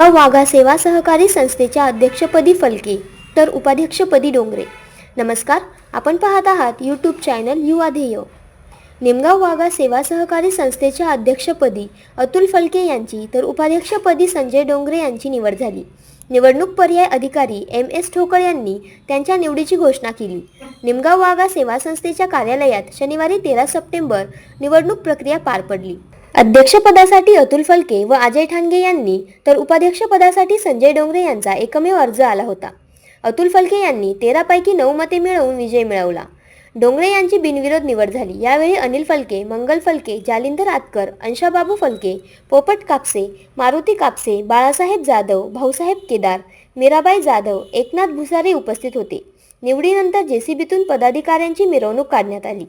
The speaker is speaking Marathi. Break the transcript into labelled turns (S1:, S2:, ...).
S1: वाघा सेवा सहकारी संस्थेच्या अध्यक्षपदी फलके तर उपाध्यक्षपदी डोंगरे. नमस्कार आपण पाहत आहात यूट्यूब चॅनल युवा ध्येय. निमगाव वाघा सेवा सहकारी संस्थेच्या अध्यक्षपदी अतुल फलके यांची तर उपाध्यक्षपदी संजय डोंगरे यांची निवड झाली. निवडणूक पर्याय अधिकारी एम एस ठोकळ यांनी त्यांच्या निवडीची घोषणा केली. निमगाव वाघा सेवा संस्थेच्या कार्यालयात शनिवारी तेरा सप्टेंबर निवडणूक प्रक्रिया पार पडली. अध्यक्षपदासाठी अतुल फलके व अजय ठाणगे यांनी तर उपाध्यक्षपदासाठी संजय डोंगरे यांचा एकमेव अर्ज आला होता. अतुल फलके यांनी तेरापैकी नऊ मते मिळवून विजय मिळवला. डोंगरे यांची बिनविरोध निवड झाली. यावेळी अनिल फलके मंगल फलके जालिंदर आतकर अंशाबाबू फलके पोपट कापसे मारुती कापसे बाळासाहेब जाधव भाऊसाहेब केदार मीराबाई जाधव एकनाथ भुसारे उपस्थित होते. निवडीनंतर जेसीबीतून पदाधिकाऱ्यांची मिरवणूक काढण्यात आली.